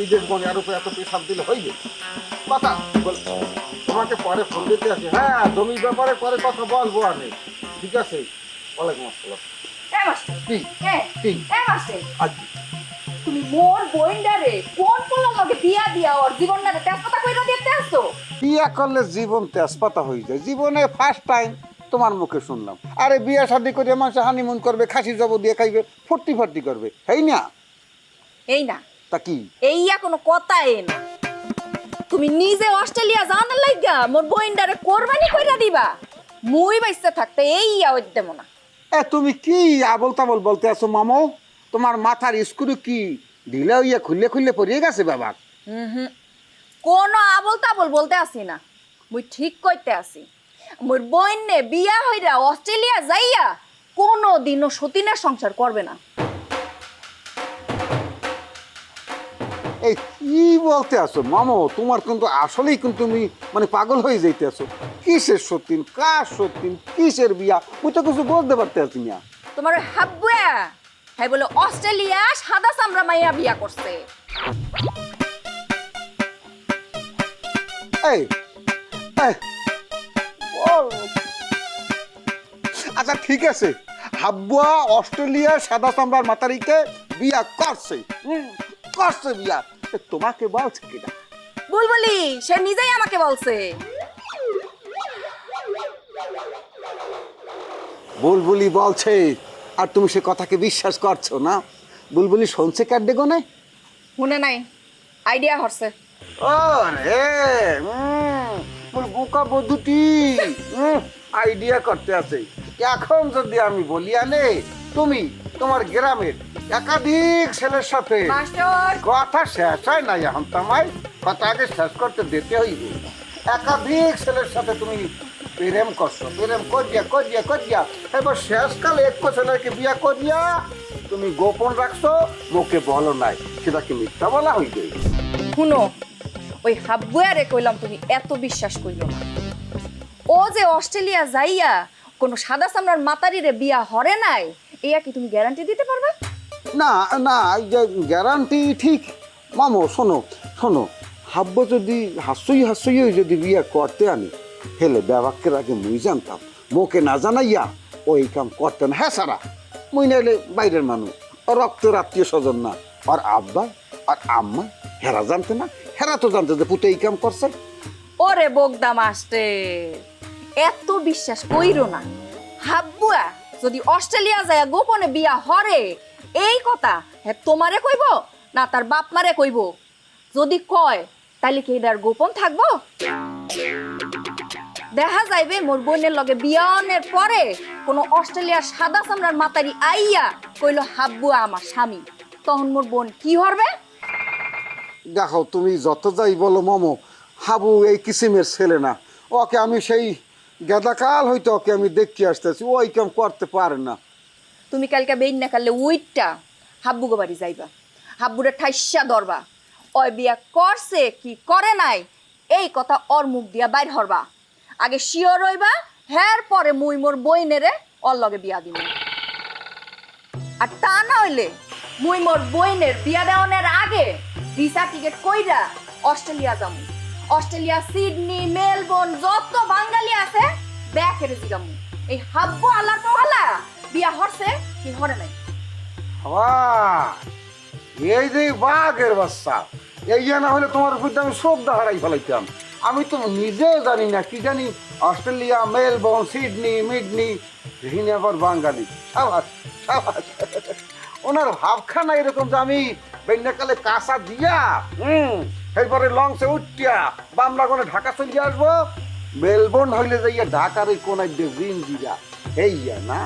বিদেশ বনিয়ার উপরে এত পেশাব দিলে হইবে কথা বল। তোমাকে পরে ফোন দিতে আসি। হ্যাঁ জমির ব্যাপারে পরে কথা বলব আমি। ঠিক আছে? ওয়ালাইকুম আসসালাম। কি? কি? তুমি মোর বইন্ডারে কোন পোলার লগে বিয়া দিয়া ওর জীবনটারে তেজপাতা কইরা দিতে আসছো? বিয়া করলে জীবন তেজপাতা হয়ে যায়। জীবনে ফার্স্ট টাইম তোমার মুখে শুনলাম। আরে বিয়া শাদি করে মানুষ হানিমুন করবে খাসি জব দিয়ে খাইবে ফুর্তি ফার্তি করবে। হেই না? এই না। তা কি? এইয়া কোনো কথাই না। তুমি নিজে অস্ট্রেলিয়া জানার লাগা মোর বইন্ডারে কোরবানি কইরা দিবা। মুই বাইসতে থাকতে এইয়া ওইদেম না। এ তুমি কি আবল তাবল বলতে আছো মামো? তোমার মাথার স্ক্রু কি? ঢিলে হইয়া খুললে খুললে পড়িয়ে গেছে বাবা হুম। কোন আবল তাবল বলতে আসি না। মুই ঠিক কইতে আসি। মোর বইনে বিয়া হইরা অস্ট্রেলিয়া যাইয়া কোনো দিনও সতীনের সংসার করবে না। এই কি বলতে আছো? মামো তোমার কিন্তু আসলেই কিন্তু তুমি মানে পাগল হয়ে যাইতে আছো। কিসের সতীন? কার সতীন? কিসের বিয়া? ওই তো কিছু বলতে পারতে আছি না। তোমার হাব্বুয়া হ্যাঁ বলে অস্ট্রেলিয়া সাদা চামড়া মাইয়া বিয়া করছে। এই এই, আচ্ছা ঠিক আছে। হাব্বুয়া অস্ট্রেলিয়া সাদা চামড়ার মাতারিকে বিয়া করছে। হুম, করছে বিয়া তোমাকে বলছে কিনা? বুলবুলি সে নিজেই আমাকে বলছে। বুলবুলি বলছে আর তুমি সে কথাকে বিশ্বাস করছ না? বুলবুলি শুনছে কার ডেগনে শুনে নাই আইডিয়া হরছে। ও রে তোর বোকা বধুটি আইডিয়া করতে আছে। এখন যদি আমি বলি আনে তুমি তোমার গ্রামের একাধিক ছেলের সাথে কথা শেষ হয় না এখন তোমায় কথা আগে শেষ করতে দিতে হইবে। একাধিক ছেলের সাথে তুমি প্রেম করছ প্রেম করিয়া করিয়া করিয়া এবার শেষকালে এক ছেলেকে বিয়া করিয়া তুমি গোপন রাখছো মুখে বলো নাই সেটা কি মিথ্যা বলা হইবে? শুনো ওই হাব্বুয়ারে কইলাম তুমি এত বিশ্বাস কইলো না। ও যে অস্ট্রেলিয়া যাইয়া কোনো সাদা চামড়ার মাতারিরে বিয়া হরে নাই এইয়া কি তুমি গ্যারান্টি দিতে পারবে? না না গ্যারান্টি ঠিক। মামো শোনো শোনো হাব্য যদি হাস্যই হাস্যই যদি বিয়া করতে আনি হেলে ব্যবাক্যের আগে মুই জানতাম। মোকে না জানাইয়া ওই কাম করতে না। হ্যাঁ সারা মুই নাইলে বাইরের মানুষ রক্তের আত্মীয় স্বজন না। আর আব্বা আর আম্মা হেরা জানতে না? হেরা তো জানতে যে পুতে এই কাম করছে। ওরে বগদা আসতে। এত বিশ্বাস কইরো না। হাব্বুয়া যদি অস্ট্রেলিয়া যায়, গোপনে বিয়া হরে। এই কথা হ্যাঁ তোমারে কইব না তার বাপ মারে কইব? যদি কয় তাহলে কি এটার গোপন থাকব? দেখা যাইবে মোর বোনের লগে বিয়ানের পরে কোনো অস্ট্রেলিয়ার সাদা চামড়ার মাতারি আইয়া কইল হাব্বুয়া আমার স্বামী। তখন মোর বোন কি হরবে? দেখো, তুমি যত যাই বলো, মমো, হাবু এই কিসিমের ছেলে না। ওকে আমি সেই গেদাকাল হয়তো ওকে আমি দেখতে আসতেছি, ওই কাম করতে পারে না। তুমি কালকে বেইন না কালে উইটটা হাব্বু গো বাড়ি যাইবা। হাব্বুরে ঠাইসা ধরবা। ওই বিয়া করছে কি করে নাই, এই কথা ওর মুখ দিয়া বাইর হরবা। আগে শিওর হইবা, হের পরে মুই মোর বইনেরে ওর লগে বিয়া দিব। আর তা না হইলে মুই মোর বইনের বিয়া দেওয়ানোর আগে ভিসা টিকিট কইরা অস্ট্রেলিয়া যাব অস্ট্রেলিয়া সিডনি মেলবোর্ন যত বাঙালি আছে ব্যাকেরে জিগামু এই হাব্বু আল্লাহর পোহালা বিয়া হরছে কি হরে নাই? বাহ, এই যে বাঘের বাচ্চা এই না হলে তোমার প্রতি আমি শ্রদ্ধা হারাই ফেলাইতাম। আমি তো নিজেও জানি না কি জানি অস্ট্রেলিয়া মেলবোর্ন সিডনি মিডনি এখানে আবার বাঙালি। সাবাস সাবাস। ওনার ভাবখানা এরকম যে আমি বেন্যাকালে কাঁচা দিয়া হুম এরপরে লঞ্চে উঠিয়া কোনে ঢাকা চলে আসব। মেলবোর্ন হইলে যাইয়া ঢাকার এই কোনায় জিন দিয়া এই না?